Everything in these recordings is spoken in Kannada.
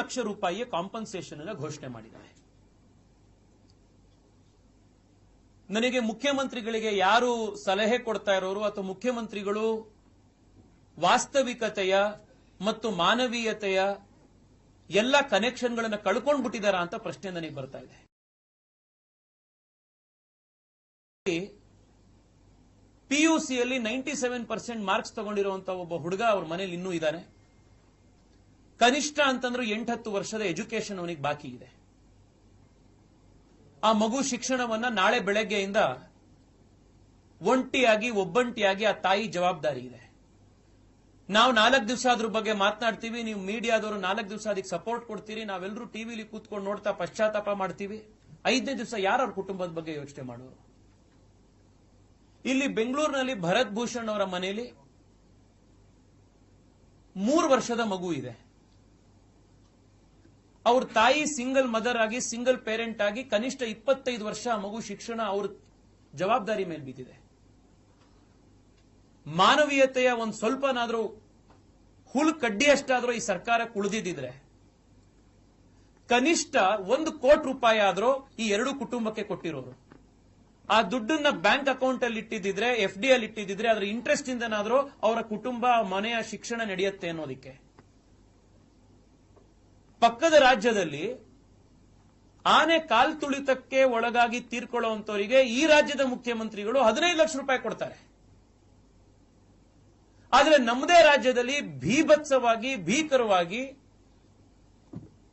ಲಕ್ಷ ರೂಪಾಯಿಯ ಕಾಂಪನ್ಸೇಷನ್ ಅನ್ನು ಘೋಷಣೆ ಮಾಡಿದ್ದಾರೆ ನನಗೆ ಮುಖ್ಯಮಂತ್ರಿಗಳಿಗೆ ಯಾರು ಸಲಹೆ ಕೊಡ್ತಾ ಇರೋರು ಅಥವಾ ಮುಖ್ಯಮಂತ್ರಿಗಳು ವಾಸ್ತವಿಕತೆಯ ಮತ್ತು ಮಾನವೀಯತೆಯ ಎಲ್ಲ ಕನೆಕ್ಷನ್ಗಳನ್ನು ಕಳ್ಕೊಂಡು ಬಿಟ್ಟಿದ್ದಾರಾ ಅಂತ ಪ್ರಶ್ನೆ ನನಗೆ ಬರ್ತಾ ಇದೆ. ಪಿಯುಸಿಯಲ್ಲಿ ನೈಂಟಿ ಸೆವೆನ್ ಪರ್ಸೆಂಟ್ ಮಾರ್ಕ್ಸ್ ತಗೊಂಡಿರುವಂತಹ ಒಬ್ಬ ಹುಡುಗ ಅವ್ರ ಮನೇಲಿ ಇನ್ನೂ ಇದ್ದಾನೆ. ಕನಿಷ್ಠ ಅಂತಂದ್ರೆ ಎಂಟತ್ತು ವರ್ಷದ ಎಜುಕೇಶನ್ ಅವನಿಗೆ ಬಾಕಿ ಇದೆ. ಆ ಮಗು ಶಿಕ್ಷಣವನ್ನ ನಾಳೆ ಬೆಳಗ್ಗೆಯಿಂದ ಒಂಟಿಯಾಗಿ, ಒಬ್ಬಂಟಿಯಾಗಿ ಆ ತಾಯಿ ಜವಾಬ್ದಾರಿ ಇದೆ. ನಾವು ನಾಲ್ಕು ದಿವಸ ಅದ್ರ ಬಗ್ಗೆ ಮಾತನಾಡ್ತೀವಿ, ನೀವು ಮೀಡಿಯಾದವರು ನಾಲ್ಕು ದಿವಸ ಅದಕ್ಕೆ ಸಪೋರ್ಟ್ ಕೊಡ್ತೀರಿ ನಾವೆಲ್ಲರೂ ಟಿವಿಲಿ ಕೂತ್ಕೊಂಡು ನೋಡ್ತಾ ಪಶ್ಚಾತ್ತಾಪ ಮಾಡ್ತೀವಿ. ಐದನೇ ದಿವಸ ಯಾರು ಅವ್ರ ಕುಟುಂಬದ ಬಗ್ಗೆ ಯೋಚನೆ ಮಾಡೋರು? ಇಲ್ಲಿ ಬೆಂಗಳೂರಿನಲ್ಲಿ ಭರತ್ ಭೂಷಣ್ ಅವರ ಮನೆಯಲ್ಲಿ ಮೂರು ವರ್ಷದ ಮಗು ಇದೆ. ಅವ್ರ ತಾಯಿ ಸಿಂಗಲ್ ಮದರ್ ಆಗಿ ಸಿಂಗಲ್ ಪೇರೆಂಟ್ ಆಗಿ ಕನಿಷ್ಠ ಇಪ್ಪತ್ತೈದು ವರ್ಷ ಮಗು ಶಿಕ್ಷಣ ಅವ್ರ ಜವಾಬ್ದಾರಿ ಮೇಲೆ ಬಿದ್ದಿದೆ ಮಾನವೀಯತೆಯ ಒಂದು ಸ್ವಲ್ಪನಾದ್ರೂ ಹುಲ್ ಕಡ್ಡಿಯಷ್ಟಾದ್ರೂ ಈ ಸರ್ಕಾರಕ್ಕೆ ಉಳಿದಿದ್ರೆ ಕನಿಷ್ಠ ಒಂದು ಕೋಟಿ ರೂಪಾಯಿ ಆದ್ರೂ ಈ ಎರಡು ಕುಟುಂಬಕ್ಕೆ ಕೊಟ್ಟಿರೋರು. ಆ ದುಡ್ಡನ್ನ ಬ್ಯಾಂಕ್ ಅಕೌಂಟ್ ಅಲ್ಲಿ ಇಟ್ಟಿದ್ರೆ ಎಫ್ ಡಿ ಅಲ್ಲಿ ಇಟ್ಟಿದ್ರೆ ಅದರ ಇಂಟ್ರೆಸ್ಟ್ ಇಂದನಾದರೂ ಅವರ ಕುಟುಂಬ, ಮನೆಯ ಶಿಕ್ಷಣ ನಡೆಯುತ್ತೆ ಅನ್ನೋದಕ್ಕೆ. ಪಕ್ಕದ ರಾಜ್ಯದಲ್ಲಿ ಆನೆ ಕಾಲ್ ತುಳಿತಕ್ಕೆ ಒಳಗಾಗಿ ತೀರ್ಕೊಳ್ಳುವಂತವರಿಗೆ ಈ ರಾಜ್ಯದ ಮುಖ್ಯಮಂತ್ರಿಗಳು ಹದಿನೈದು ಲಕ್ಷ ರೂಪಾಯಿ ಕೊಡ್ತಾರೆ. ಆದರೆ ನಮ್ಮದೇ ರಾಜ್ಯದಲ್ಲಿ ಭೀಭತ್ಸವಾಗಿ, ಭೀಕರವಾಗಿ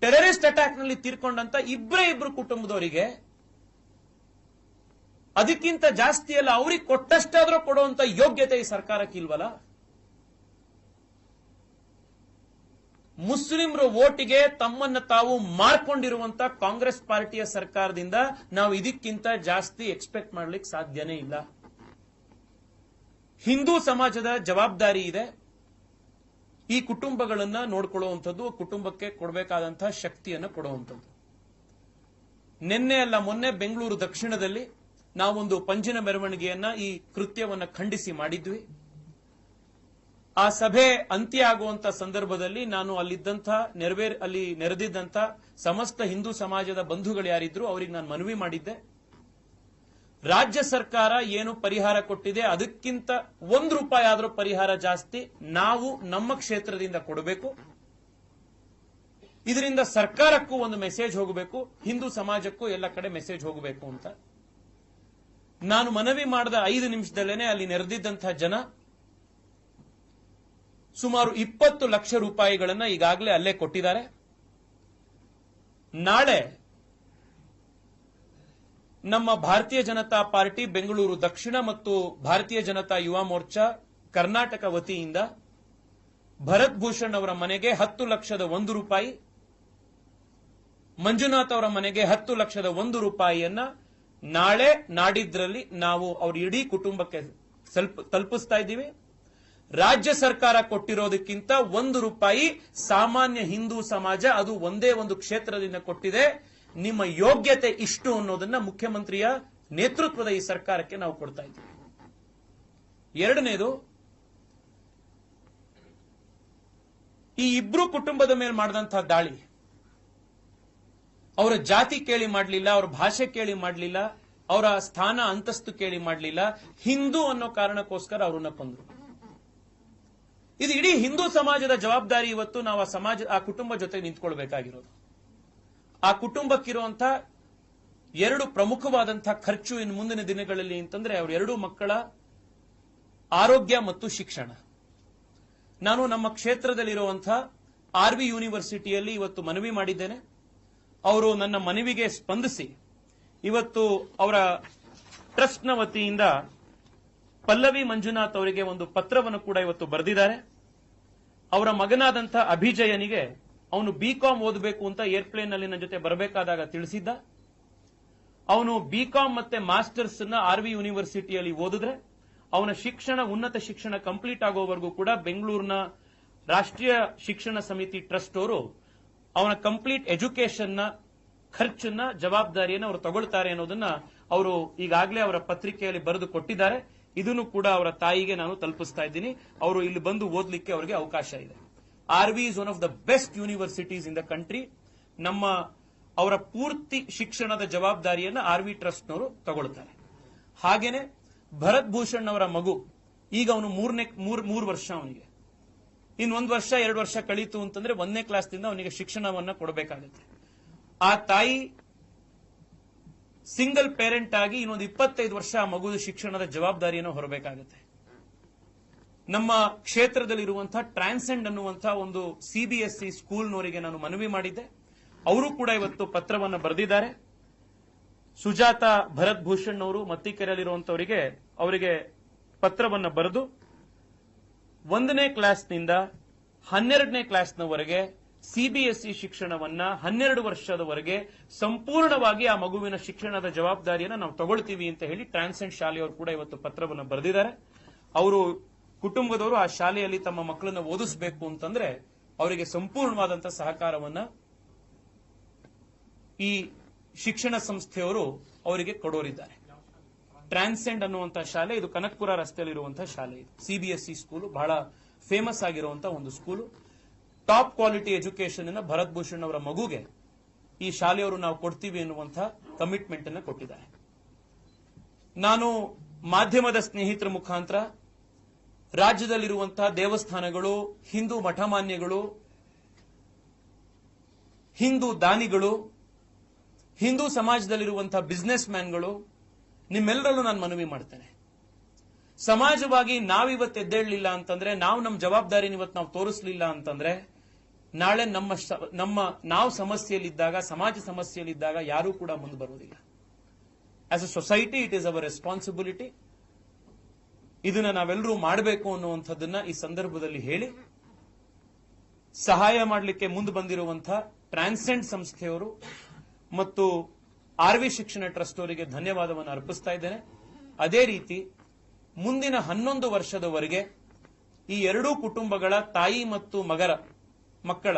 ಟೆರರಿಸ್ಟ್ ಅಟ್ಯಾಕ್ನಲ್ಲಿ ತೀರ್ಕೊಂಡಂತ ಇಬ್ಬರೇ ಇಬ್ರು ಕುಟುಂಬದವರಿಗೆ ಅದಕ್ಕಿಂತ ಜಾಸ್ತಿ ಅಲ್ಲ ಅವ್ರಿಗೆ ಕೊಟ್ಟಷ್ಟಾದ್ರೂ ಕೊಡುವಂತ ಯೋಗ್ಯತೆ ಈ ಸರ್ಕಾರಕ್ಕೆ ಇಲ್ವಲ್ಲ? ಮುಸ್ಲಿಮರ ಓಟಿಗೆ ತಮ್ಮನ್ನ ತಾವು ಮಾರ್ಕೊಂಡಿರುವಂತ ಕಾಂಗ್ರೆಸ್ ಪಾರ್ಟಿಯ ಸರ್ಕಾರದಿಂದ ನಾವು ಇದಕ್ಕಿಂತ ಜಾಸ್ತಿ ಎಕ್ಸ್ಪೆಕ್ಟ್ ಮಾಡ್ಲಿಕ್ಕೆ ಸಾಧ್ಯನೇ ಇಲ್ಲ. ಹಿಂದೂ ಸಮಾಜದ ಜವಾಬ್ದಾರಿ ಇದೆ. ಈ ಕುಟುಂಬಗಳನ್ನ ನೋಡ್ಕೊಳ್ಳುವಂಥದ್ದು, ಕುಟುಂಬಕ್ಕೆ ಕೊಡಬೇಕಾದಂತಹ ಶಕ್ತಿಯನ್ನು ಕೊಡುವಂಥದ್ದು. ನಿನ್ನೆ ಅಲ್ಲ, ಮೊನ್ನೆ ಬೆಂಗಳೂರು ದಕ್ಷಿಣದಲ್ಲಿ ನಾವೊಂದು ಪಂಜಿನ ಮೆರವಣಿಗೆಯನ್ನ ಈ ಕೃತ್ಯವನ್ನ ಖಂಡಿಸಿ ಮಾಡಿದ್ವಿ. ಆ ಸಭೆ ಅಂತ್ಯ ಆಗುವಂತ ಸಂದರ್ಭದಲ್ಲಿ ನಾನು ಅಲ್ಲಿದ್ದಂಥ ನೆರವೇರ್ ಅಲ್ಲಿ ನೆರೆದಿದ್ದಂಥ ಸಮಸ್ತ ಹಿಂದೂ ಸಮಾಜದ ಬಂಧುಗಳು ಯಾರಿದ್ರು ಅವರಿಗೆ ನಾನು ಮನವಿ ಮಾಡಿದ್ದೆ. ರಾಜ್ಯ ಸರ್ಕಾರ ಏನು ಪರಿಹಾರ ಕೊಟ್ಟಿದೆ ಅದಕ್ಕಿಂತ ಒಂದು ರೂಪಾಯಿ ಆದರೂ ಪರಿಹಾರ ಜಾಸ್ತಿ ನಾವು ನಮ್ಮ ಕ್ಷೇತ್ರದಿಂದ ಕೊಡಬೇಕು. ಇದರಿಂದ ಸರ್ಕಾರಕ್ಕೂ ಒಂದು ಮೆಸೇಜ್ ಹೋಗಬೇಕು, ಹಿಂದೂ ಸಮಾಜಕ್ಕೂ ಎಲ್ಲ ಕಡೆ ಮೆಸೇಜ್ ಹೋಗಬೇಕು ಅಂತ. ನಾನು ಮನವಿ ಮಾಡಿದ ಐದು ನಿಮಿಷದಲ್ಲೇನೆ ಅಲ್ಲಿ ನೆರೆದಿದ್ದಂತಹ ಜನ ಸುಮಾರು ಇಪ್ಪತ್ತು ಲಕ್ಷ ರೂಪಾಯಿಗಳನ್ನ ಈಗಾಗಲೇ ಅಲ್ಲೇ ಕೊಟ್ಟಿದ್ದಾರೆ. ನಾಳೆ ನಮ್ಮ ಭಾರತೀಯ ಜನತಾ ಪಾರ್ಟಿ ಬೆಂಗಳೂರು ದಕ್ಷಿಣ ಮತ್ತು ಭಾರತೀಯ ಜನತಾ ಯುವ ಮೋರ್ಚಾ ಕರ್ನಾಟಕ ವತಿಯಿಂದ ಭರತ್ ಭೂಷಣ್ ಅವರ ಮನೆಗೆ ಹತ್ತು ಲಕ್ಷದ ಒಂದು ರೂಪಾಯಿ, ಮಂಜುನಾಥ್ ಅವರ ಮನೆಗೆ ಹತ್ತು ಲಕ್ಷದ ಒಂದು ರೂಪಾಯಿಯನ್ನ ನಾಳೆ ನಾಡಿದ್ರಲ್ಲಿ ನಾವು ಅವ್ರ ಇಡೀ ಕುಟುಂಬಕ್ಕೆ ತಲುಪಿಸ್ತಾ ಇದ್ದೀವಿ. ರಾಜ್ಯ ಸರ್ಕಾರ ಕೊಟ್ಟಿರೋದಕ್ಕಿಂತ ಒಂದು ರೂಪಾಯಿ ಸಾಮಾನ್ಯ ಹಿಂದೂ ಸಮಾಜ ಅದು ಒಂದೇ ಒಂದು ಕ್ಷೇತ್ರದಿಂದ ಕೊಟ್ಟಿದೆ. ನಿಮ್ಮ ಯೋಗ್ಯತೆ ಇಷ್ಟು ಅನ್ನೋದನ್ನ ಮುಖ್ಯಮಂತ್ರಿಯ ನೇತೃತ್ವದ ಈ ಸರ್ಕಾರಕ್ಕೆ ನಾವು ಕೊಡ್ತಾ ಇದ್ದೀವಿ. ಎರಡನೇದು, ಈ ಇಬ್ರು ಕುಟುಂಬದ ಮೇಲೆ ಮಾಡಿದಂತಹ ದಾಳಿ, ಅವರ ಜಾತಿ ಕೇಳಿ ಮಾಡಲಿಲ್ಲ, ಅವರ ಭಾಷೆ ಕೇಳಿ ಮಾಡಲಿಲ್ಲ, ಅವರ ಸ್ಥಾನ ಅಂತಸ್ತು ಕೇಳಿ ಮಾಡಲಿಲ್ಲ, ಹಿಂದೂ ಅನ್ನೋ ಕಾರಣಕ್ಕೋಸ್ಕರ ಅವರನ್ನ ಕೊಂದ್ರು. ಇದು ಇಡೀ ಹಿಂದೂ ಸಮಾಜದ ಜವಾಬ್ದಾರಿ ಇವತ್ತು ನಾವು ಆ ಸಮಾಜ, ಆ ಕುಟುಂಬ ಜೊತೆ ನಿಂತ್ಕೊಳ್ಬೇಕಾಗಿರೋದು. ಆ ಕುಟುಂಬಕ್ಕಿರುವಂತ ಎರಡು ಪ್ರಮುಖವಾದಂತಹ ಖರ್ಚು ಇನ್ನು ಮುಂದಿನ ದಿನಗಳಲ್ಲಿ ಅಂತಂದ್ರೆ ಅವ್ರ ಎರಡು ಮಕ್ಕಳ ಆರೋಗ್ಯ ಮತ್ತು ಶಿಕ್ಷಣ. ನಾನು ನಮ್ಮ ಕ್ಷೇತ್ರದಲ್ಲಿರುವಂತಹ ಆರ್ ವಿ ಯೂನಿವರ್ಸಿಟಿಯಲ್ಲಿ ಇವತ್ತು ಮನವಿ ಮಾಡಿದ್ದೇನೆ. ಅವರು ನನ್ನ ಮನವಿಗೆ ಸ್ಪಂದಿಸಿ ಇವತ್ತು ಅವರ ಟ್ರಸ್ಟ್ನ ವತಿಯಿಂದ ಪಲ್ಲವಿ ಮಂಜುನಾಥ್ ಅವರಿಗೆ ಒಂದು ಪತ್ರವನ್ನು ಕೂಡ ಇವತ್ತು ಬರೆದಿದ್ದಾರೆ. ಅವರ ಮಗನಾದಂಥ ಅಭಿಜಯನಿಗೆ ಅವನು ಬಿ ಕಾಮ್ ಓದಬೇಕು ಅಂತ ಏರ್ಪ್ಲೇನ್ನಲ್ಲಿ ನನ್ನ ಜೊತೆ ಬರಬೇಕಾದಾಗ ತಿಳಿಸಿದ್ದ. ಅವನು ಬಿ ಕಾಮ್ ಮತ್ತೆ ಮಾಸ್ಟರ್ಸ್ನ ಆರ್ ವಿ ಯೂನಿವರ್ಸಿಟಿಯಲ್ಲಿ ಓದಿದ್ರೆ, ಅವನ ಶಿಕ್ಷಣ, ಉನ್ನತ ಶಿಕ್ಷಣ ಕಂಪ್ಲೀಟ್ ಆಗೋವರೆಗೂ ಕೂಡ ಬೆಂಗಳೂರಿನ ರಾಷ್ಟ್ರೀಯ ಶಿಕ್ಷಣ ಸಮಿತಿ ಟ್ರಸ್ಟ್ ಅವರು ಅವನ ಕಂಪ್ಲೀಟ್ ಎಜುಕೇಶನ್ನ ಖರ್ಚನ್ನ, ಜವಾಬ್ದಾರಿಯನ್ನು ಅವರು ತಗೊಳ್ತಾರೆ ಅನ್ನೋದನ್ನ ಅವರು ಈಗಾಗಲೇ ಅವರ ಪತ್ರಿಕೆಯಲ್ಲಿ ಬರೆದು ಕೊಟ್ಟಿದ್ದಾರೆ. ಇದನ್ನು ಕೂಡ ಅವರ ತಾಯಿಗೆ ನಾನು ತಲುಪಿಸ್ತಾ ಇದ್ದೀನಿ. ಅವರು ಇಲ್ಲಿ ಬಂದು ಓದಲಿಕ್ಕೆ ಅವರಿಗೆ ಅವಕಾಶ ಇದೆ. Our is one of the best universities in the country ನಮ್ಮ ಅವರ ಪೂರ್ತಿ ಶಿಕ್ಷಣದ ಜವಾಬ್ದಾರಿಯನ್ನು ಆರ್ ವಿ ಟ್ರಸ್ಟ್ನವರು ತಗೊಳ್ತಾರೆ. ಹಾಗೇನೆ ಭರತ್ ಭೂಷಣ್ ಅವರ ಮಗು, ಈಗ ಅವನು ಮೂರನೇ, ಮೂರ್ ವರ್ಷ ಅವನಿಗೆ. ಇನ್ ಒಂದು ವರ್ಷ, ಎರಡು ವರ್ಷ ಕಳೀತು ಅಂತಂದ್ರೆ ಒಂದನೇ ಕ್ಲಾಸ್ನಿಂದ ಅವನಿಗೆ ಶಿಕ್ಷಣವನ್ನ ಕೊಡಬೇಕಾಗುತ್ತೆ. ಆ ತಾಯಿ ಸಿಂಗಲ್ ಪೇರೆಂಟ್ ಆಗಿ ಇನ್ನೊಂದು ಇಪ್ಪತ್ತೈದು ವರ್ಷ ಆ ಮಗುದ ಶಿಕ್ಷಣದ ಜವಾಬ್ದಾರಿಯನ್ನು ಹೊರಬೇಕಾಗುತ್ತೆ. ನಮ್ಮ ಕ್ಷೇತ್ರದಲ್ಲಿರುವಂತಹ ಟ್ರಾನ್ಸೆಂಡ್ ಅನ್ನುವಂತಹ ಒಂದು ಸಿಬಿಎಸ್ಇ ಸ್ಕೂಲ್ನವರಿಗೆ ನಾನು ಮನವಿ ಮಾಡಿದ್ದೆ. ಅವರು ಕೂಡ ಇವತ್ತು ಪತ್ರವನ್ನು ಬರೆದಿದ್ದಾರೆ. ಸುಜಾತ ಭರತ್ ಭೂಷಣ್ ಅವರು ಮತ್ತಿಕೆರೆಯಲ್ಲಿರುವಂತವರಿಗೆ ಅವರಿಗೆ ಪತ್ರವನ್ನು ಬರೆದು ಒಂದನೇ ಕ್ಲಾಸ್ನಿಂದ ಹನ್ನೆರಡನೇ ಕ್ಲಾಸ್ನವರೆಗೆ ಸಿಬಿಎಸ್ಇ ಶಿಕ್ಷಣವನ್ನ ಹನ್ನೆರಡು ವರ್ಷದವರೆಗೆ ಸಂಪೂರ್ಣವಾಗಿ ಆ ಮಗುವಿನ ಶಿಕ್ಷಣದ ಜವಾಬ್ದಾರಿಯನ್ನು ನಾವು ತಗೊಳ್ತೀವಿ ಅಂತ ಹೇಳಿ ಟ್ರಾನ್ಸೆಂಟ್ ಶಾಲೆಯವರು ಕೂಡ ಇವತ್ತು ಪತ್ರವನ್ನು ಬರೆದಿದ್ದಾರೆ. ಅವರು ಕುಟುಂಬದವರು ಆ ಶಾಲೆಯಲ್ಲಿ ತಮ್ಮ ಮಕ್ಕಳನ್ನ ಓದಿಸಬೇಕು ಅಂತಂದ್ರೆ ಅವರಿಗೆ ಸಂಪೂರ್ಣವಾದಂತಹ ಸಹಕಾರವನ್ನ ಈ ಶಿಕ್ಷಣ ಸಂಸ್ಥೆಯವರು ಅವರಿಗೆ ಕೊಡೋರಿದ್ದಾರೆ. ಟ್ರಾನ್ಸೆಂಡ್ ಅನ್ನುವಂತಹ ಶಾಲೆ ಇದು ಕನಕ್ಪುರ ರಸ್ತೆಯಲ್ಲಿರುವಂತಹ ಶಾಲೆ ಇದು. ಸಿಬಿಎಸ್ಇ ಸ್ಕೂಲು ಬಹಳ ಫೇಮಸ್ ಆಗಿರುವಂತಹ ಒಂದು ಸ್ಕೂಲು. ಟಾಪ್ ಕ್ವಾಲಿಟಿ ಎಜುಕೇಶನ್ ಅನ್ನ ಭರತ್ ಭೂಷಣ್ ಅವರ ಮಗುಗೆ ಈ ಶಾಲೆಯವರು ನಾವು ಕೊಡ್ತೀವಿ ಎನ್ನುವಂತಹ ಕಮಿಟ್ಮೆಂಟ್ ಅನ್ನು ಕೊಟ್ಟಿದ್ದಾರೆ. ನಾನು ಮಾಧ್ಯಮದ ಸ್ನೇಹಿತರ ಮುಖಾಂತರ ರಾಜ್ಯದಲ್ಲಿರುವಂತಹ ದೇವಸ್ಥಾನಗಳು, ಹಿಂದೂ ಮಠಮಾನ್ಯಗಳು, ಹಿಂದೂ ದಾನಿಗಳು, ಹಿಂದೂ ಸಮಾಜದಲ್ಲಿರುವಂತಹ ಬಿಸ್ನೆಸ್ ಮ್ಯಾನ್ಗಳು ನಿಮ್ಮೆಲ್ಲರಲ್ಲೂ ನಾನು ಮನವಿ ಮಾಡ್ತೇನೆ. ಸಮಾಜವಾಗಿ ನಾವಿವತ್ತು ಎದ್ದೇಳಲಿಲ್ಲ ಅಂತಂದ್ರೆ, ನಾವು ನಮ್ಮ ಜವಾಬ್ದಾರಿನ ಇವತ್ತು ನಾವು ತೋರಿಸಲಿಲ್ಲ ಅಂತಂದ್ರೆ ನಾಳೆ ನಮ್ಮ ನಮ್ಮ ನಾವು ಸಮಸ್ಯೆಯಲ್ಲಿದ್ದಾಗ, ಸಮಾಜ ಸಮಸ್ಯೆಯಲ್ಲಿದ್ದಾಗ ಯಾರೂ ಕೂಡ ಮುಂದೆ ಬರುವುದಿಲ್ಲ. As a society it is our responsibility ಇದನ್ನ ನಾವೆಲ್ಲರೂ ಮಾಡಬೇಕು ಅನ್ನುವಂಥದ್ದನ್ನ ಈ ಸಂದರ್ಭದಲ್ಲಿ ಹೇಳಿ, ಸಹಾಯ ಮಾಡಲಿಕ್ಕೆ ಮುಂದೆ ಬಂದಿರುವಂತಹ ಟ್ರಾನ್ಸೆಂಟ್ ಸಂಸ್ಥೆಯವರು ಮತ್ತು ಆರ್ ವಿ ಶಿಕ್ಷಣ ಟ್ರಸ್ಟ್ ಅವರಿಗೆ ಧನ್ಯವಾದವನ್ನು ಅರ್ಪಿಸ್ತಾ ಇದ್ದೇನೆ. ಅದೇ ರೀತಿ, ಮುಂದಿನ ಹನ್ನೊಂದು ವರ್ಷದವರೆಗೆ ಈ ಎರಡೂ ಕುಟುಂಬಗಳ ತಾಯಿ ಮತ್ತು ಮಗರ ಮಕ್ಕಳ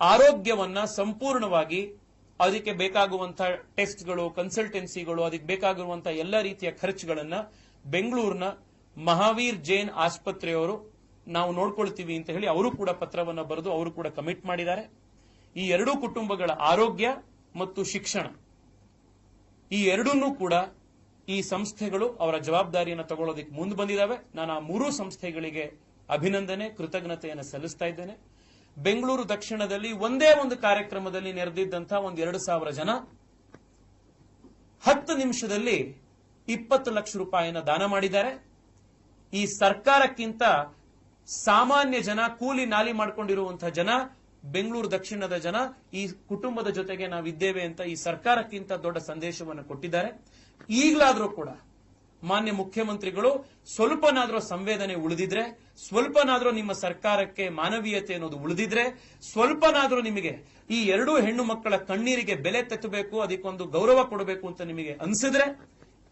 ಆರೋಗ್ಯವನ್ನ ಸಂಪೂರ್ಣವಾಗಿ ಅದಕ್ಕೆ ಬೇಕಾಗುವಂತಹ ಟೆಸ್ಟ್ಗಳು, ಕನ್ಸಲ್ಟೆನ್ಸಿಗಳು, ಅದಕ್ಕೆ ಬೇಕಾಗಿರುವಂತಹ ಎಲ್ಲ ರೀತಿಯ ಖರ್ಚುಗಳನ್ನ ಬೆಂಗಳೂರಿನ ಮಹಾವೀರ್ ಜೈನ್ ಆಸ್ಪತ್ರೆಯವರು ನಾವು ನೋಡ್ಕೊಳ್ತೀವಿ ಅಂತ ಹೇಳಿ ಅವರು ಕೂಡ ಪತ್ರವನ್ನ ಬರೆದು ಅವರು ಕೂಡ ಕಮಿಟ್ ಮಾಡಿದ್ದಾರೆ. ಈ ಎರಡೂ ಕುಟುಂಬಗಳ ಆರೋಗ್ಯ ಮತ್ತು ಶಿಕ್ಷಣ, ಈ ಎರಡನ್ನೂ ಕೂಡ ಈ ಸಂಸ್ಥೆಗಳು ಅವರ ಜವಾಬ್ದಾರಿಯನ್ನು ತಗೊಳ್ಳೋದಕ್ಕೆ ಮುಂದೆ ಬಂದಿದ್ದಾವೆ ನಾನು ಆ ಮೂರೂ ಸಂಸ್ಥೆಗಳಿಗೆ ಅಭಿನಂದನೆ, ಕೃತಜ್ಞತೆಯನ್ನು ಸಲ್ಲಿಸ್ತಾ ಇದ್ದೇನೆ. ಬೆಂಗಳೂರು ದಕ್ಷಿಣದಲ್ಲಿ ಒಂದೇ ಒಂದು ಕಾರ್ಯಕ್ರಮದಲ್ಲಿ ನೆರೆದಿದ್ದಂತಹ ಒಂದು ಎರಡು ಸಾವಿರ ಜನ ಹತ್ತು ನಿಮಿಷದಲ್ಲಿ ಇಪ್ಪತ್ತು ಲಕ್ಷ ರೂಪಾಯಿಯನ್ನು ದಾನ ಮಾಡಿದ್ದಾರೆ. ಈ ಸರ್ಕಾರಕ್ಕಿಂತ ಸಾಮಾನ್ಯ ಜನ, ಕೂಲಿ ನಾಲಿ ಮಾಡಿಕೊಂಡಿರುವಂತಹ ಜನ, ಬೆಂಗಳೂರು ದಕ್ಷಿಣದ ಜನ, ಈ ಕುಟುಂಬದ ಜೊತೆಗೆ ನಾವಿದ್ದೇವೆ ಅಂತ ಈ ಸರ್ಕಾರಕ್ಕಿಂತ ದೊಡ್ಡ ಸಂದೇಶವನ್ನು ಕೊಟ್ಟಿದ್ದಾರೆ. ಈಗಲಾದರೂ ಕೂಡ ಮಾನ್ಯ ಮುಖ್ಯಮಂತ್ರಿಗಳು, ಸ್ವಲ್ಪನಾದ್ರೂ ಸಂವೇದನೆ ಉಳಿದಿದ್ರೆ, ಸ್ವಲ್ಪನಾದ್ರೂ ನಿಮ್ಮ ಸರ್ಕಾರಕ್ಕೆ ಮಾನವೀಯತೆ ಅನ್ನೋದು ಉಳಿದಿದ್ರೆ, ಸ್ವಲ್ಪನಾದ್ರೂ ನಿಮಗೆ ಈ ಎರಡೂ ಹೆಣ್ಣು ಮಕ್ಕಳ ಕಣ್ಣೀರಿಗೆ ಬೆಲೆ ತೆತ್ತಬೇಕು ಅದಕ್ಕೊಂದು ಗೌರವ ಕೊಡಬೇಕು ಅಂತ ನಿಮಗೆ ಅನ್ಸಿದ್ರೆ,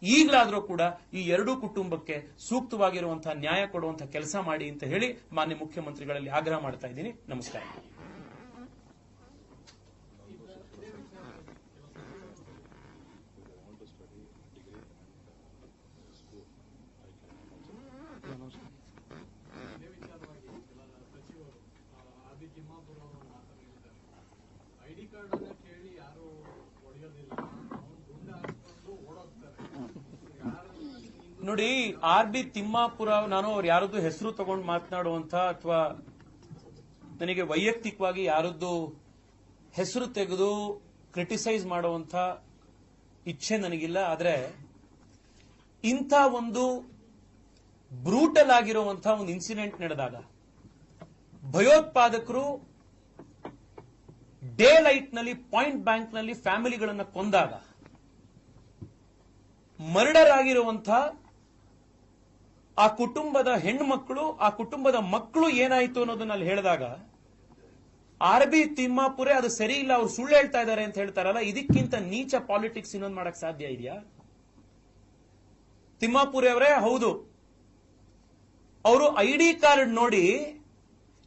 ಈಗಲಾದ್ರೂ ಕೂಡ ಈ ಎರಡೂ ಕುಟುಂಬಕ್ಕೆ ಸೂಕ್ತವಾಗಿರುವಂತಹ ನ್ಯಾಯ ಕೊಡುವಂತಹ ಕೆಲಸ ಮಾಡಿ ಅಂತ ಹೇಳಿ ಮಾನ್ಯ ಮುಖ್ಯಮಂತ್ರಿಗಳಲ್ಲಿ ಆಗ್ರಹ ಮಾಡ್ತಾ ಇದ್ದೀನಿ. ನಮಸ್ಕಾರ ಇದೇ ವಿಚಾರವಾಗಿ ಕೆಲ ಸಚಿವರು ಆ, ಆದಿ ತಿಮ್ಮಾಪುರ ಅವರು ಮಾತು ಹೇಳಿದ್ದಾರೆ ಐಡಿ ಕಾರ್ಡ್ ಅನ್ನ ಕೇಳಿ ಯಾರು ಹೊಡೆಯೋದಿಲ್ಲ ಅವ್ನು ಗುಂಡ ಹಾಕೊಂಡು ಓಡೋಗ್ತಾರೆ ಯಾರು ಇಂದು ನೋಡಿ, ಆರ್ ಬಿ ತಿಮ್ಮಾಪುರ, ನಾನು ಅವ್ರು ಯಾರದ್ದು ಹೆಸರು ತಗೊಂಡು ಮಾತನಾಡುವಂತ ಅಥವಾ ನನಗೆ ವೈಯಕ್ತಿಕವಾಗಿ ಯಾರದ್ದು ಹೆಸರು ತೆಗೆದು ಕ್ರಿಟಿಸೈಸ್ ಮಾಡುವಂತ ಇಚ್ಛೆ ನನಗಿಲ್ಲ. ಆದರೆ ಇಂಥ ಒಂದು ಬ್ರೂಟಲ್ ಆಗಿರುವಂತಹ ಒಂದು ಇನ್ಸಿಡೆಂಟ್ ನಡೆದಾಗ ಭಯೋತ್ಪಾದಕರು ಡೇ ಲೈಟ್ನಲ್ಲಿ ಪಾಯಿಂಟ್ ಬ್ಯಾಂಕ್ನಲ್ಲಿ ಫ್ಯಾಮಿಲಿಗಳನ್ನು ಕೊಂದಾಗ ಮರ್ಡರ್ ಆಗಿರುವಂತಹ ಆ ಕುಟುಂಬದ ಹೆಣ್ಮಕ್ಳು, ಆ ಕುಟುಂಬದ ಮಕ್ಕಳು ಏನಾಯ್ತು ಅನ್ನೋದನ್ನ ಅಲ್ಲಿ ಹೇಳಿದಾಗ ಆರ್ ಬಿ ತಿಮ್ಮಾಪುರೆ ಅದು ಸರಿ ಇಲ್ಲ, ಅವ್ರು ಸುಳ್ಳು ಹೇಳ್ತಾ ಇದ್ದಾರೆ ಅಂತ ಹೇಳ್ತಾರಲ್ಲ, ಇದಕ್ಕಿಂತ ನೀಚ ಪಾಲಿಟಿಕ್ಸ್ ಇನ್ನೊಂದು ಮಾಡಕ್ ಸಾಧ್ಯ ಇದೆಯಾ? ತಿಮ್ಮಾಪುರೆ ಅವರೇ, ಹೌದು. ಅವರು ಐ ಡಿ ಕಾರ್ಡ್ ನೋಡಿ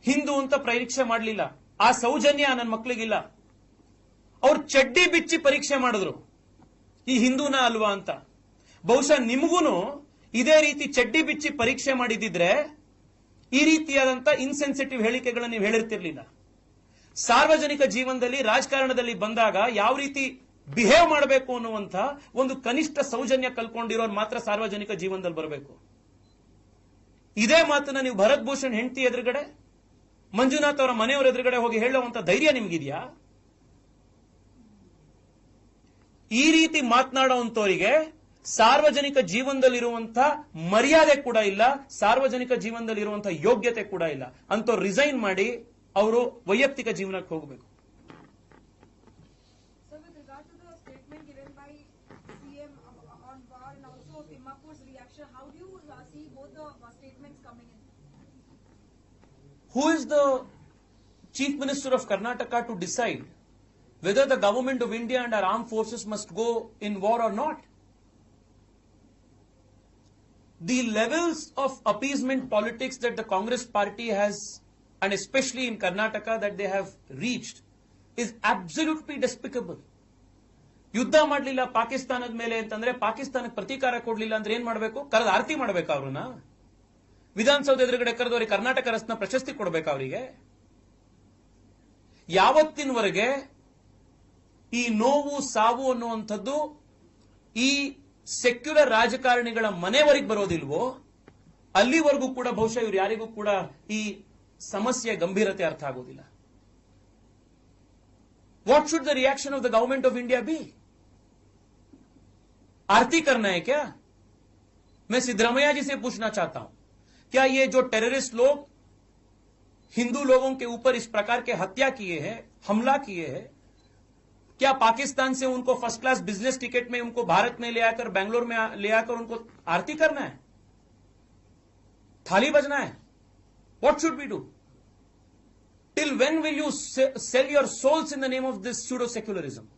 ಹಿಂದೂ ಅಂತ ಪರೀಕ್ಷೆ ಮಾಡಲಿಲ್ಲ. ಆ ಸೌಜನ್ಯ ನನ್ನ ಮಕ್ಕಳಿಗಿಲ್ಲ ಅವ್ರು ಚಡ್ಡಿ ಬಿಚ್ಚಿ ಪರೀಕ್ಷೆ ಮಾಡಿದ್ರು. ಈ ಹಿಂದೂನ ಅಲ್ವಾ ಅಂತ. ಬಹುಶಃ ನಿಮಗೂನು ಇದೇ ರೀತಿ ಚಡ್ಡಿ ಬಿಚ್ಚಿ ಪರೀಕ್ಷೆ ಮಾಡಿದಿದ್ರೆ ಈ ರೀತಿಯಾದಂತ ಇನ್ಸೆನ್ಸಿಟಿವ್ ಹೇಳಿಕೆಗಳನ್ನು ನೀವು ಹೇಳಿರ್ತಿರ್ಲಿಲ್ಲ. ಸಾರ್ವಜನಿಕ ಜೀವನದಲ್ಲಿ, ರಾಜಕಾರಣದಲ್ಲಿ ಬಂದಾಗ ಯಾವ ರೀತಿ ಬಿಹೇವ್ ಮಾಡಬೇಕು ಅನ್ನುವಂತ ಒಂದು ಕನಿಷ್ಠ ಸೌಜನ್ಯ ಕಲ್ಕೊಂಡಿರೋರು ಮಾತ್ರ ಸಾರ್ವಜನಿಕ ಜೀವನದಲ್ಲಿ ಬರಬೇಕು. ಇದೇ ಮಾತನ್ನ ನೀವು ಭರತ್ ಭೂಷಣ್ ಹೆಂಡತಿ ಎದುರುಗಡೆ, ಮಂಜುನಾಥ್ ಅವರ ಮನೆಯವರ ಎದುರುಗಡೆ ಹೋಗಿ ಹೇಳುವಂತ ಧೈರ್ಯ ನಿಮ್ಗಿದ್ಯಾ? ಈ ರೀತಿ ಮಾತನಾಡುವಂತವರಿಗೆ ಸಾರ್ವಜನಿಕ ಜೀವನದಲ್ಲಿರುವಂತಹ ಮರ್ಯಾದೆ ಕೂಡ ಇಲ್ಲ ಸಾರ್ವಜನಿಕ ಜೀವನದಲ್ಲಿರುವಂತ ಯೋಗ್ಯತೆ ಕೂಡ ಇಲ್ಲ ಅಂತ ರಿಸೈನ್ ಮಾಡಿ ಅವರು ವೈಯಕ್ತಿಕ ಜೀವನಕ್ಕೆ ಹೋಗಬೇಕು So with regard to the statement given by CM on VAR and also Timmapur's reaction, how do you uh, see both the or statements The levels of appeasement politics that the Congress party has, and especially in Karnataka, that they have reached, is absolutely despicable. ಯುದ್ಧ ಮಾಡಲಿಲ್ಲ ಪಾಕಿಸ್ತಾನದ ಮೇಲೆ ಅಂತಂದ್ರೆ ಪಾಕಿಸ್ತಾನಕ್ಕೆ ಪ್ರತೀಕಾರ ಕೊಡ್ಲಿಲ್ಲ ಅಂದ್ರೆ ಏನ್ ಮಾಡಬೇಕು? ಕರೆದು ಆರತಿ ಮಾಡ್ಬೇಕಾ ಅವ್ರನ್ನ. ವಿಧಾನಸೌಧ ಎದುರುಗಡೆ ಕರೆದವರಿಗೆ ಕರ್ನಾಟಕ ರತ್ನ ಪ್ರಶಸ್ತಿ ಕೊಡ್ಬೇಕಾ ಅವರಿಗೆ. ಯಾವತ್ತಿನವರೆಗೆ ಈ ನೋವು ಸಾವು ಅನ್ನುವಂಥದ್ದು ಈ ಸೆಕ್ಯುಲರ್ ರಾಜಕಾರಣಿಗಳ ಮನೆವರೆಗೆ ಬರೋದಿಲ್ವೋ ಅಲ್ಲಿವರೆಗೂ ಕೂಡ ಬಹುಶಃ ಇವ್ರು ಯಾರಿಗೂ ಕೂಡ ಈ ಸಮಸ್ಯೆಯ ಗಂಭೀರತೆ ಅರ್ಥ ಆಗೋದಿಲ್ಲ What should the reaction of the government of India be? आरती करना है क्या मैं सिद्धरामैया जी से पूछना चाहता हूं क्या ये जो टेररिस्ट लोग हिंदू लोगों के ऊपर इस प्रकार के हत्या किए हैं हमला किए हैं क्या पाकिस्तान से उनको फ़र्स्ट क्लास बिज़नेस टिकट में उनको भारत में ले आकर बैंगलोर में ले आकर उनको आरती करना है थाली बजना है what should be do till when will you sell your souls in the name of this pseudo secularism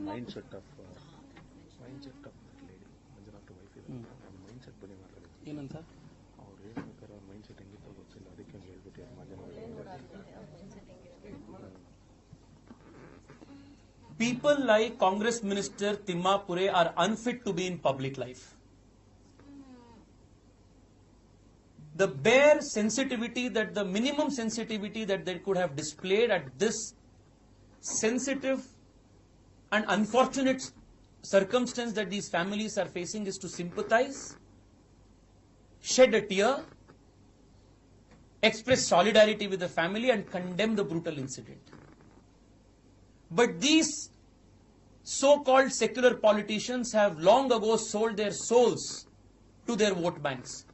Mindset of uh, mindset of. ಏನಂತ ಅವ್ರು ಹೇಳ್ಬೇಕಾದ್ರೆ ಮೈಂಡ್ಸೆಟ್ ಹೆಂಗಿತ್ತು ಗೊತ್ತಿಲ್ಲ ಅದಕ್ಕೆ ಹಂಗೆ ಹೇಳ್ಬಿಟ್ಟು ಮಾಧ್ಯಮ People like Congress Minister Timmapure are unfit to be in public life. The bare sensitivity that the minimum sensitivity that they could have displayed at this sensitive and unfortunate circumstance that these families are facing is to sympathize, shed a tear, express solidarity with the family, and condemn the brutal incident. But these so called secular politicians have long ago sold their souls to their vote banks.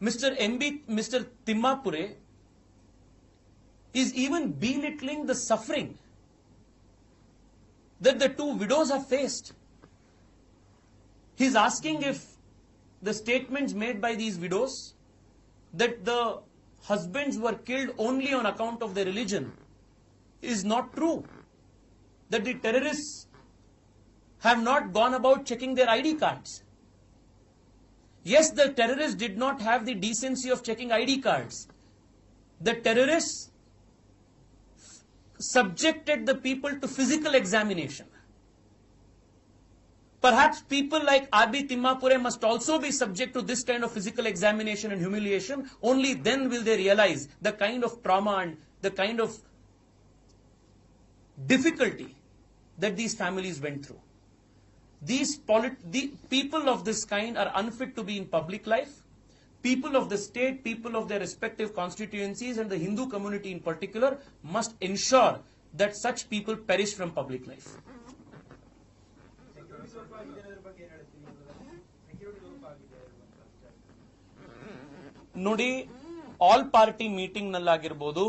Mr. MB, Mr. Timmapure is even belittling the suffering that the two widows have faced. He's asking if the statements made by these widows that the husbands were killed only on account of their religion is not true. That the terrorists have not gone about checking their ID cards. Yes, the terrorists did not have the decency of checking ID cards. The terrorists subjected the people to physical examination. Perhaps people like R.B. Timmapure must also be subject to this kind of physical examination and humiliation. Only then will they realize the kind of trauma and the kind of difficulty that these families went through. These the people of this kind are unfit to be in public life. People of the state, people of their respective constituencies, and the Hindu community in particular must ensure that such people perish from public life. ನೋಡಿ ಆಲ್ ಪಾರ್ಟಿ ಮೀಟಿಂಗ್ ನಲ್ಲಾಗಿರ್ಬೋದು,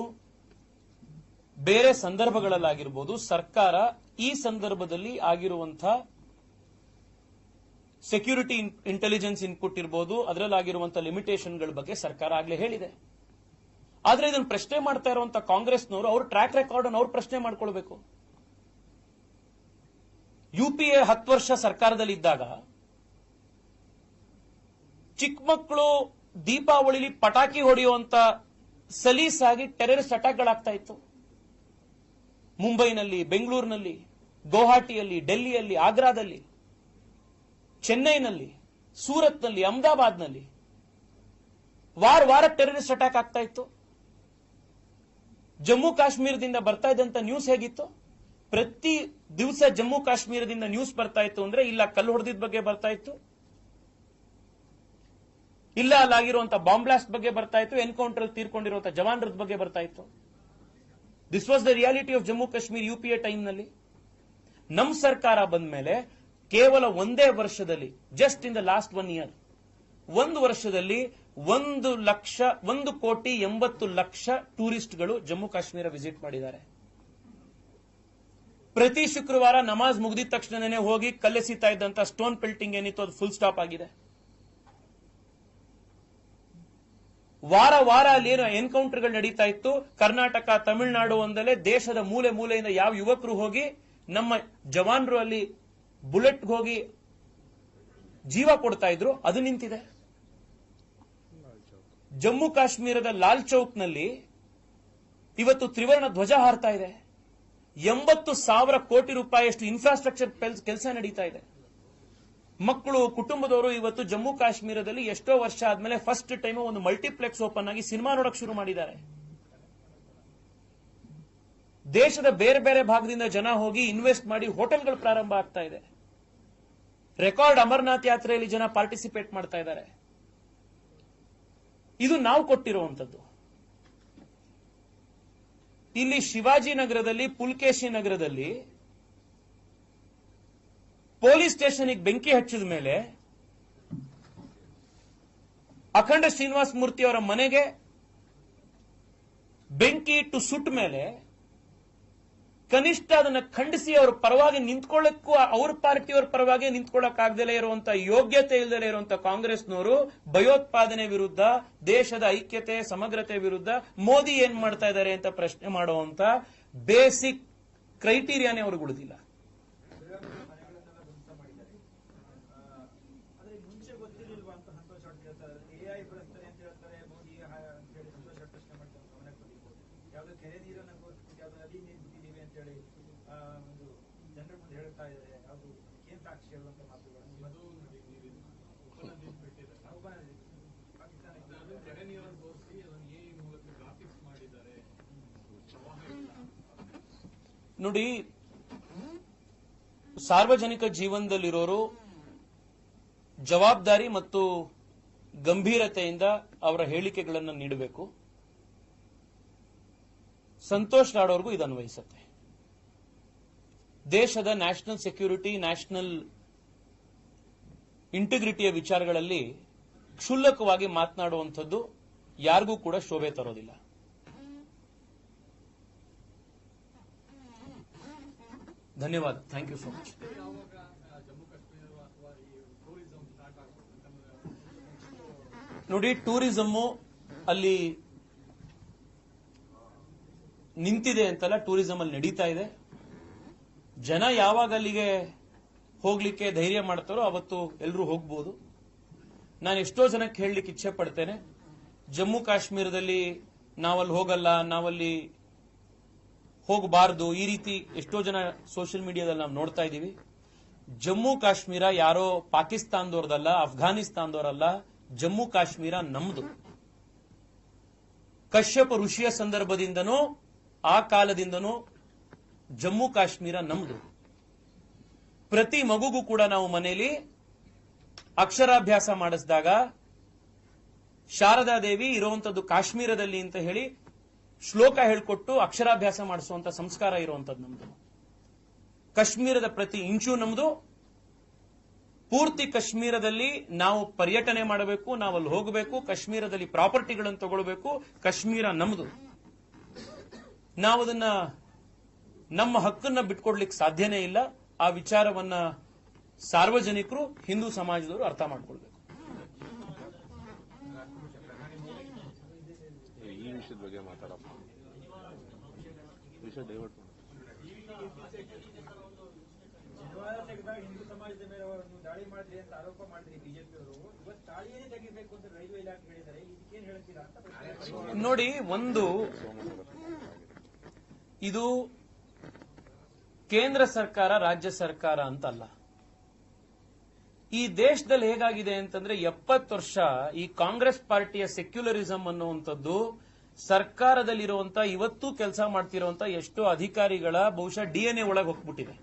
ಬೇರೆ ಸಂದರ್ಭಗಳಲ್ಲಾಗಿರ್ಬೋದು, ಸರ್ಕಾರ ಈ ಸಂದರ್ಭದಲ್ಲಿ ಆಗಿರುವಂತ ಸೆಕ್ಯೂರಿಟಿ ಇಂಟೆಲಿಜೆನ್ಸ್ ಇನ್ಪುಟ್ ಇರ್ಬೋದು ಲಿಮಿಟೇಷನ್ ಲಿಮಿಟೇಷನ್ಗಳ ಬಗ್ಗೆ ಸರ್ಕಾರ ಆಗ್ಲೇ ಹೇಳಿದೆ. ಆದ್ರೆ ಇದನ್ನು ಪ್ರಶ್ನೆ ಮಾಡ್ತಾ ಇರುವಂತಹ ಕಾಂಗ್ರೆಸ್ನವರು ಅವ್ರ ಟ್ರ್ಯಾಕ್ ರೆಕಾರ್ಡ್ ಅನ್ನು ಅವ್ರು ಪ್ರಶ್ನೆ ಮಾಡ್ಕೊಳ್ಬೇಕು. ಯು ಪಿ ಹತ್ತು ವರ್ಷ ಸರ್ಕಾರದಲ್ಲಿ ಇದ್ದಾಗ ಚಿಕ್ಕ ಮಕ್ಕಳು ದೀಪಾವಳಿಲಿ ಪಟಾಕಿ ಹೊಡೆಯುವಂತ ಸಲೀಸಾಗಿ ಟೆರರಿಸ್ಟ್ ಅಟ್ಯಾಕ್ಗಳಾಗ್ತಾ ಇತ್ತು. ಮುಂಬೈನಲ್ಲಿ, ಬೆಂಗಳೂರಿನಲ್ಲಿ, ಗೌಹಾಟಿಯಲ್ಲಿ, ಡೆಲ್ಲಿಯಲ್ಲಿ, ಆಗ್ರಾದಲ್ಲಿ, ಚೆನ್ನೈನಲ್ಲಿ, ಸೂರತ್ನಲ್ಲಿ, ಅಹಮದಾಬಾದ್ನಲ್ಲಿ ವಾರ ವಾರ ಟೆರರಿಸ್ಟ್ ಅಟ್ಯಾಕ್ ಆಗ್ತಾ ಇತ್ತು. ಜಮ್ಮು ಕಾಶ್ಮೀರದಿಂದ ಬರ್ತಾ ಇದ್ದಂತ ನ್ಯೂಸ್ ಹೇಗಿತ್ತು? ಪ್ರತಿ ದಿವಸ ಜಮ್ಮು ಕಾಶ್ಮೀರದಿಂದ ನ್ಯೂಸ್ ಬರ್ತಾ ಇತ್ತು ಅಂದ್ರೆ ಇಲ್ಲ ಕಲ್ಲು ಹೊಡೆದಿದ್ದ ಬಗ್ಗೆ ಬರ್ತಾ ಇತ್ತು? ಇಲ್ಲ ಅಲ್ಲಾಗಿರುವಂತಹ ಬಾಂಬ್ ಬ್ಲಾಸ್ಟ್ ಬಗ್ಗೆ ಬರ್ತಾ ಇತ್ತು ಎನ್ಕೌಂಟರ್ ತೀರ್ಕೊಂಡಿರುವಂತಹ ಜವಾನ್ರ ಬಗ್ಗೆ ಬರ್ತಾ ಇತ್ತು. This was the reality of Jammu Kashmir U P A ಟೈಮ್ನಲ್ಲಿ ನಮ್ ಸರ್ಕಾರ ಬಂದ ಮೇಲೆ ಕೇವಲ ಒಂದೇ ವರ್ಷದಲ್ಲಿ just in the last one year ಒಂದು ವರ್ಷದಲ್ಲಿ ಒಂದು ಲಕ್ಷ, ಒಂದು ಕೋಟಿ ಎಂಬತ್ತು ಲಕ್ಷ ಟೂರಿಸ್ಟ್ಗಳು ಜಮ್ಮು ಕಾಶ್ಮೀರ ವಿಸಿಟ್ ಮಾಡಿದ್ದಾರೆ. ಪ್ರತಿ ಶುಕ್ರವಾರ ನಮಾಜ್ ಮುಗಿದ ತಕ್ಷಣನೇ ಹೋಗಿ ಕಲ್ಲೆಸಿತಾ ಇದ್ದಂತ ಸ್ಟೋನ್ ಪಿಲ್ಟಿಂಗ್ ಏನಿತ್ತು, ಅದು ಫುಲ್ ಸ್ಟಾಪ್ ಆಗಿದೆ. ವಾರ ವಾರ ಅಲ್ಲಿ ಏನು ಎನ್ಕೌಂಟರ್ಗಳು ನಡೀತಾ ಇತ್ತು. ಕರ್ನಾಟಕ, ತಮಿಳುನಾಡು ಒಂದಲ್ಲೇ ದೇಶದ ಮೂಲೆ ಮೂಲೆಯಿಂದ ಯಾವ ಯುವಕರು ಹೋಗಿ, ನಮ್ಮ ಜವಾನರು ಅಲ್ಲಿ ಬುಲೆಟ್ ಹೋಗಿ ಜೀವ ಕೊಡ್ತಾ ಇದ್ರು, ಅದು ನಿಂತಿದೆ. ಜಮ್ಮು ಕಾಶ್ಮೀರದ ಲಾಲ್ ಚೌಕ್ನಲ್ಲಿ ಇವತ್ತು ತ್ರಿವರ್ಣ ಧ್ವಜ ಹಾರ್ತಾ ಇದೆ. ಎಂಬತ್ತು ಸಾವಿರ ಕೋಟಿ ರೂಪಾಯಿಯಷ್ಟು ಇನ್ಫ್ರಾಸ್ಟ್ರಕ್ಚರ್ ಕೆಲಸ ನಡೀತಾ ಇದೆ. ಮಕ್ಕಳು, ಕುಟುಂಬದವರು ಇವತ್ತು ಜಮ್ಮು ಕಾಶ್ಮೀರದಲ್ಲಿ ಎಷ್ಟೋ ವರ್ಷ ಆದ್ಮೇಲೆ ಫಸ್ಟ್ ಟೈಮ್ ಒಂದು ಮಲ್ಟಿಪ್ಲೆಕ್ಸ್ ಓಪನ್ ಆಗಿ ಸಿನಿಮಾ ನೋಡಕ್ ಶುರು ಮಾಡಿದ್ದಾರೆ. ದೇಶದ ಬೇರೆ ಬೇರೆ ಭಾಗದಿಂದ ಜನ ಹೋಗಿ ಇನ್ವೆಸ್ಟ್ ಮಾಡಿ ಹೋಟೆಲ್ಗಳು ಪ್ರಾರಂಭ ಆಗ್ತಾ ಇದೆ. ರೆಕಾರ್ಡ್ ಅಮರನಾಥ್ ಯಾತ್ರೆಯಲ್ಲಿ ಜನ ಪಾರ್ಟಿಸಿಪೇಟ್ ಮಾಡ್ತಾ ಇದ್ದಾರೆ. ಇದು ನಾವು ಕೊಟ್ಟಿರುವಂತದ್ದು ಇಲ್ಲಿ ಶಿವಾಜಿ ನಗರದಲ್ಲಿ, ಪುಲ್ಕೇಶಿ ನಗರದಲ್ಲಿ ಪೊಲೀಸ್ ಸ್ಟೇಷನ್ಗೆ ಬೆಂಕಿ ಹಚ್ಚಿದ ಮೇಲೆ ಅಖಂಡ ಶ್ರೀನಿವಾಸ ಮೂರ್ತಿ ಅವರ ಮನೆಗೆ ಬೆಂಕಿ ಇಟ್ಟು ಸುಟ್ಟ ಮೇಲೆ ಕನಿಷ್ಠ ಅದನ್ನ ಖಂಡಿಸಿ ಅವ್ರ ಪರವಾಗಿ ನಿಂತ್ಕೊಳ್ಳಕ್ಕೂ ಅವ್ರ ಪಾರ್ಟಿಯವ್ರ ಪರವಾಗಿ ನಿಂತ್ಕೊಳ್ಳಕ್ ಆಗ್ದಲೇ ಇರುವಂತ ಯೋಗ್ಯತೆ ಇಲ್ಲದೆ ಇರುವಂತ ಕಾಂಗ್ರೆಸ್ನವರು ಭಯೋತ್ಪಾದನೆ ವಿರುದ್ಧ, ದೇಶದ ಐಕ್ಯತೆ, ಸಮಗ್ರತೆ ವಿರುದ್ಧ ಮೋದಿ ಏನ್ ಮಾಡ್ತಾ ಇದ್ದಾರೆ ಅಂತ ಪ್ರಶ್ನೆ ಮಾಡುವಂತ ಬೇಸಿಕ್ ಕ್ರೈಟೀರಿಯಾನೇ ಅವ್ರಿಗೆ ಉಳಿದಿಲ್ಲ ಮನೆಗಳನ್ನೆಲ್ಲ ಧ್ವಂಸ ಮಾಡಿದ್ದಾರೆ ಆ, ಆದ್ರೆ ಮುಂಚೆ ಗೊತ್ತಿರಲಿಲ್ವಾ ಅಂತ ಸಂತೋಷ್ ಶೆಟ್ಟಿ ಹೇಳ್ತಾರೆ ಎಐ ಬಳಸ್ತಾರೆ ಅಂತ ಹೇಳ್ತಾರೆ ಮೋದಿ ಹಾ- ಅಂತ ಹೇಳಿ ಸಂತೋಷ್ ಶೆಟ್ಟಿ ಪ್ರಶ್ನೆ ಮಾಡ್ತಾರೆ ಗಮನಕ್ಕೆ ಬಂದಿರ್ಬೋದು ಯಾವ್ದೋ ಕೆರೆ ನೀರನ್ನ ಕೋರ್ಸ್ಬಿಟ್ಟು ಯಾವ್ದೋ ನದಿ ನೀರು ಬಿಟ್ಟಿದೀವಿ ಅಂತ ಹೇಳಿ ಆ, ಒಂದು ಜನರ ಮುಂದೆ ಹೇಳ್ತಾ ಇದ್ದಾರೆ ಯಾವ್ದು ಏನ್ ಸಾಕ್ಷಿ ಹೇಳುವಂತ ಮಾತುಗಳನ್ನು ಇದು ನೋಡಿ ನೀರಿನ ಉಪನದಿ ಬಿಟ್ಟಿದ್ದಾರೆ ನಾವು ಬಂದಿದ್ದೀವಿ. ಪಾಕಿಸ್ತಾನ ಅದು ಕೆರೆ ನೀರನ್ನು ತೋರಿಸಿ ಅದನ್ನು ಎ ಮೂಲಕ ಗ್ರಾಫಿಕ್ಸ್ ಮಾಡಿದ್ದಾರೆ ಪ್ರವಾಹ ಇಲ್ಲ ನೋಡಿ, ಸಾರ್ವಜನಿಕ ಜೀವನದಲ್ಲಿರೋರು ಜವಾಬ್ದಾರಿ ಮತ್ತು ಗಂಭೀರತೆಯಿಂದ ಅವರ ಹೇಳಿಕೆಗಳನ್ನು ನೀಡಬೇಕು. ಸಂತೋಷ್ ರಾಡೋರ್ಗೂ ಇದು ದೇಶದ ನ್ಯಾಷನಲ್ ಸೆಕ್ಯೂರಿಟಿ, ನ್ಯಾಷನಲ್ ಇಂಟಿಗ್ರಿಟಿಯ ವಿಚಾರಗಳಲ್ಲಿ ಕ್ಷುಲ್ಲಕವಾಗಿ ಮಾತನಾಡುವಂಥದ್ದು ಯಾರಿಗೂ ಕೂಡ ಶೋಭೆ ತರೋದಿಲ್ಲ. ಧನ್ಯವಾದ. ಥ್ಯಾಂಕ್ ಯು ಸೋ ಮಚ್ ನೋಡಿ, ಟೂರಿಸಮ್ಮು ಅಲ್ಲಿ ನಿಂತಿದೆ ಅಂತಲ್ಲ ಟೂರಿಸಂ ಅಲ್ಲಿ ನಡೀತಾ ಇದೆ. ಜನ ಯಾವಾಗ ಅಲ್ಲಿಗೆ ಹೋಗ್ಲಿಕ್ಕೆ ಧೈರ್ಯ ಮಾಡ್ತಾರೋ ಅವತ್ತು ಎಲ್ಲರೂ ಹೋಗ್ಬೋದು. ನಾನು ಎಷ್ಟೋ ಜನಕ್ಕೆ ಹೇಳಲಿಕ್ಕೆ ಇಚ್ಛೆ ಪಡ್ತೇನೆ. ಜಮ್ಮು ಕಾಶ್ಮೀರದಲ್ಲಿ ನಾವಲ್ಲಿ ಹೋಗಲ್ಲ, ನಾವಲ್ಲಿ ಹೋಗಬಾರದು. ಈ ರೀತಿ ಎಷ್ಟೋ ಜನ ಸೋಷಿಯಲ್ ಮೀಡಿಯಾದಲ್ಲಿ ನಾವು ನೋಡ್ತಾ ಇದ್ದೀವಿ. ಜಮ್ಮು ಕಾಶ್ಮೀರ ಯಾರೋ ಪಾಕಿಸ್ತಾನದವ್ರದಲ್ಲ ಅಫ್ಘಾನಿಸ್ತಾನದವರಲ್ಲ ಜಮ್ಮು ಕಾಶ್ಮೀರ ನಮ್ದು. ಕಶ್ಯಪ ಋಷಿಯ ಸಂದರ್ಭದಿಂದನೂ, ಆ ಕಾಲದಿಂದನೂ ಜಮ್ಮು ಕಾಶ್ಮೀರ ನಮ್ದು. ಪ್ರತಿ ಮಗುಗೂ ಕೂಡ ನಾವು ಮನೆಯಲ್ಲಿ ಅಕ್ಷರಾಭ್ಯಾಸ ಮಾಡಿಸಿದಾಗ, ಶಾರದಾ ದೇವಿ ಇರುವಂತದ್ದು ಕಾಶ್ಮೀರದಲ್ಲಿ ಅಂತ ಹೇಳಿ ಶ್ಲೋಕ ಹೇಳ್ಕೊಟ್ಟು ಅಕ್ಷರಾಭ್ಯಾಸ ಮಾಡಿಸುವಂತ ಸಂಸ್ಕಾರ ಇರುವಂತದ್ದು ನಮ್ದು. ಕಾಶ್ಮೀರದ ಪ್ರತಿ ಇಂಚು ನಮ್ದು. ಪೂರ್ತಿ ಕಾಶ್ಮೀರದಲ್ಲಿ ನಾವು ಪರ್ಯಟನೆ ಮಾಡಬೇಕು ನಾವು ಅಲ್ಲಿ ಹೋಗಬೇಕು, ಕಾಶ್ಮೀರದಲ್ಲಿ ಪ್ರಾಪರ್ಟಿಗಳನ್ನು ತಗೊಳ್ಬೇಕು, ಕಾಶ್ಮೀರ ನಮ್ದು. ನಾವು ಅದನ್ನ ನಮ್ಮ ಹಕ್ಕನ್ನ ಬಿಟ್ಕೊಡ್ಲಿಕ್ಕೆ ಸಾಧ್ಯನೇ ಇಲ್ಲ. ಆ ವಿಚಾರವನ್ನ ಸಾರ್ವಜನಿಕರು ಹಿಂದೂ ಸಮಾಜದವರು ಅರ್ಥ ಮಾಡ್ಕೊಳ್ಬೇಕು ಏ, ಈ ವಿಷಯದ ಬಗ್ಗೆ ಮಾತಾಡಪ್ಪ ವಿಷಯ ಡೈವರ್ಟ್ ಮಾಡು. ಶನಿವಾರ ತೆಗೆದಾಗ ಹಿಂದೂ ಸಮಾಜದ ಮೇಲೆ ಅವರು ದಾಳಿ ಮಾಡಿದ್ರಿ ಅಂತ ಆರೋಪ ಮಾಡಿದ್ರಿ ಬಿಜೆಪಿ ಅವರು. ಇವತ್ತು ದಾಳಿಯೇ ತೆಗಿಬೇಕು ಅಂತ ರೈಲ್ವೆ ಇಲಾಖೆ ಹೇಳಿದ್ದಾರೆ. ಇದಕ್ಕೇನ್ ಹೇಳ್ತೀರಾ ಅಂತ ನೋಡಿ ಒಂದು ಇದು ಕೇಂದ್ರ ಸರ್ಕಾರ ರಾಜ್ಯ ಸರ್ಕಾರ ಅಂತ ಅಲ್ಲ ಈ ದೇಶದಲ್ಲಿ ಹೇಗಾಗಿದೆ ಅಂತಂದ್ರೆ ಎಪ್ಪತ್ತು ವರ್ಷ ಈ ಕಾಂಗ್ರೆಸ್ ಪಾರ್ಟಿಯ ಸೆಕ್ಯುಲರಿಸಂ ಅನ್ನುವಂಥದ್ದು ಸರ್ಕಾರದಲ್ಲಿರುವಂತ ಇವತ್ತು ಕೆಲಸ ಮಾಡ್ತಿರುವಂತ ಎಷ್ಟೋ ಅಧಿಕಾರಿಗಳ ಬಹುಶಃ ಡಿಎನ್ಎ ಒಳಗೆ ಹೋಗ್ಬಿಟ್ಟಿದೆ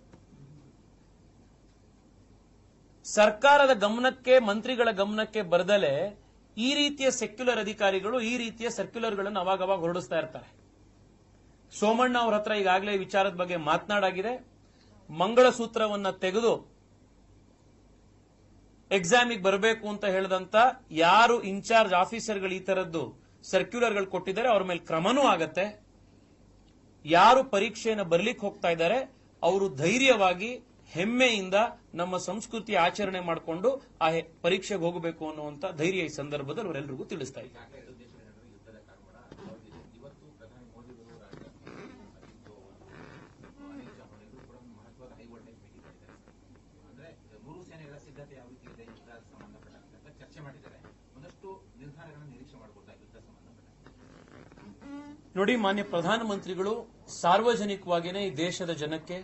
ಸರ್ಕಾರದ ಗಮನಕ್ಕೆ, ಮಂತ್ರಿಗಳ ಗಮನಕ್ಕೆ ಬರದಲೆ ಈ ರೀತಿಯ ಸೆಕ್ಯುಲರ್ ಅಧಿಕಾರಿಗಳು ಈ ರೀತಿಯ ಸರ್ಕ್ಯುಲರ್ಗಳನ್ನು ಅವಾಗವಾಗ ಹೊರಡಿಸ್ತಾ ಇರ್ತಾರೆ. ಸೋಮಣ್ಣ ಅವ್ರ ಹತ್ರ ಈಗಾಗಲೇ ವಿಚಾರದ ಬಗ್ಗೆ ಮಾತನಾಡಾಗಿದೆ. ಮಂಗಳಸೂತ್ರವನ್ನ ತೆಗೆದು ಎಕ್ಸಾಮಿಗೆ ಬರಬೇಕು ಅಂತ ಹೇಳಿದಂತ ಯಾರು ಇನ್ಚಾರ್ಜ್ ಆಫೀಸರ್ಗಳು ಈ ತರದ್ದು ಸರ್ಕ್ಯುಲರ್ಗಳು ಕೊಟ್ಟಿದ್ದಾರೆ, ಅವ್ರ ಮೇಲೆ ಕ್ರಮನೂ ಆಗತ್ತೆ. ಯಾರು ಪರೀಕ್ಷೆಯನ್ನು ಬರಲಿಕ್ಕೆ ಹೋಗ್ತಾ ಇದ್ದಾರೆ, ಅವರು ಧೈರ್ಯವಾಗಿ ಹೆಮ್ಮೆಯಿಂದ ನಮ್ಮ ಸಂಸ್ಕೃತಿ ಆಚರಣೆ ಮಾಡಿಕೊಂಡು ಆ ಪರೀಕ್ಷೆಗೆ ಹೋಗಬೇಕು ಅನ್ನುವಂತ ಧೈರ್ಯ ಈ ಸಂದರ್ಭದಲ್ಲಿ ಅವರೆಲ್ಲರಿಗೂ ತಿಳಿಸ್ತಾ ಇದ್ದಾರೆ ಎರಡು ದೇಶಗಳ ನಡುವೆ ಯುದ್ಧದ ಕಾರವಾರ ಅವರಿದೆ ಇವತ್ತು ಪ್ರಧಾನಿ ಮೋದಿಗಳು ರಾಜ್ಯ ಅಜಿತ್ ದೋವಲ್, ಅನಿಲ್ ಚೌಹಾಣ್ ಕೂಡ ಮಹತ್ವದ ಹೈ ವೋಲ್ಟೇಜ್ ಮೀಟಿಂಗ್ ಮಾಡಿದ್ದಾರೆ ಅಂದ್ರೆ ಮೂರು ಸೇನೆಗಳ ಸಿದ್ಧತೆ ಯಾವ ರೀತಿ ಇದೆ ಯುದ್ಧ ಸಂಬಂಧಪಟ್ಟಂತೆ ಅಂತ ಚರ್ಚೆ ಮಾಡಿದ್ದಾರೆ ಒಂದಷ್ಟು ನಿರ್ಧಾರಗಳನ್ನು ನಿರೀಕ್ಷೆ ಮಾಡಬಹುದಾ ಯುದ್ಧ ಸಂಬಂಧಪಟ್ಟಂತೆ ನೋಡಿ, ಮಾನ್ಯ ಪ್ರಧಾನಮಂತ್ರಿಗಳು, ಸಾರ್ವಜನಿಕವಾಗಿಯೇ ಈ ದೇಶದ ಜನಕ್ಕೆ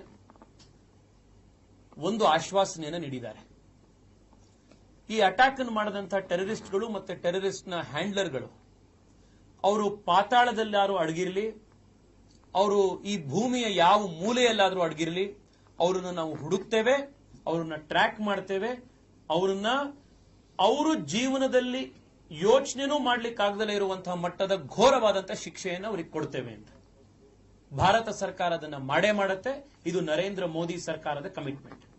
ಒಂದು ಆಶ್ವಾಸನೆಯನ್ನು ನೀಡಿದ್ದಾರೆ. ಈ ಅಟ್ಯಾಕ್ ಅನ್ನು ಮಾಡಿದಂತ ಟೆರರಿಸ್ಟ್ಗಳು ಮತ್ತೆ ಟೆರರಿಸ್ಟ್ನ ಹ್ಯಾಂಡ್ಲರ್ಗಳು, ಅವರು ಪಾತಾಳದಲ್ಲಾರು ಅಡಗಿರಲಿ, ಅವರು ಈ ಭೂಮಿಯ ಯಾವ ಮೂಲೆಯಲ್ಲಾದರೂ ಅಡಗಿರಲಿ, ಅವರನ್ನು ನಾವು ಹುಡುಕ್ತೇವೆ, ಅವರನ್ನ ಟ್ರ್ಯಾಕ್ ಮಾಡ್ತೇವೆ, ಅವರನ್ನ, ಅವರು ಜೀವನದಲ್ಲಿ ಯೋಚನೆನೂ ಮಾಡ್ಲಿಕ್ಕಾಗದಲೇ ಇರುವಂತಹ ಮಟ್ಟದ ಘೋರವಾದಂತಹ ಶಿಕ್ಷೆಯನ್ನು ಅವ್ರಿಗೆ ಕೊಡ್ತೇವೆ ಅಂತ. ಭಾರತ ಸರ್ಕಾರ ಅದನ್ನ ಮಾಡೇ ಮಾಡುತ್ತೆ. ಇದು ನರೇಂದ್ರ ಮೋದಿ ಸರ್ಕಾರದ ಕಮಿಟ್ಮೆಂಟ್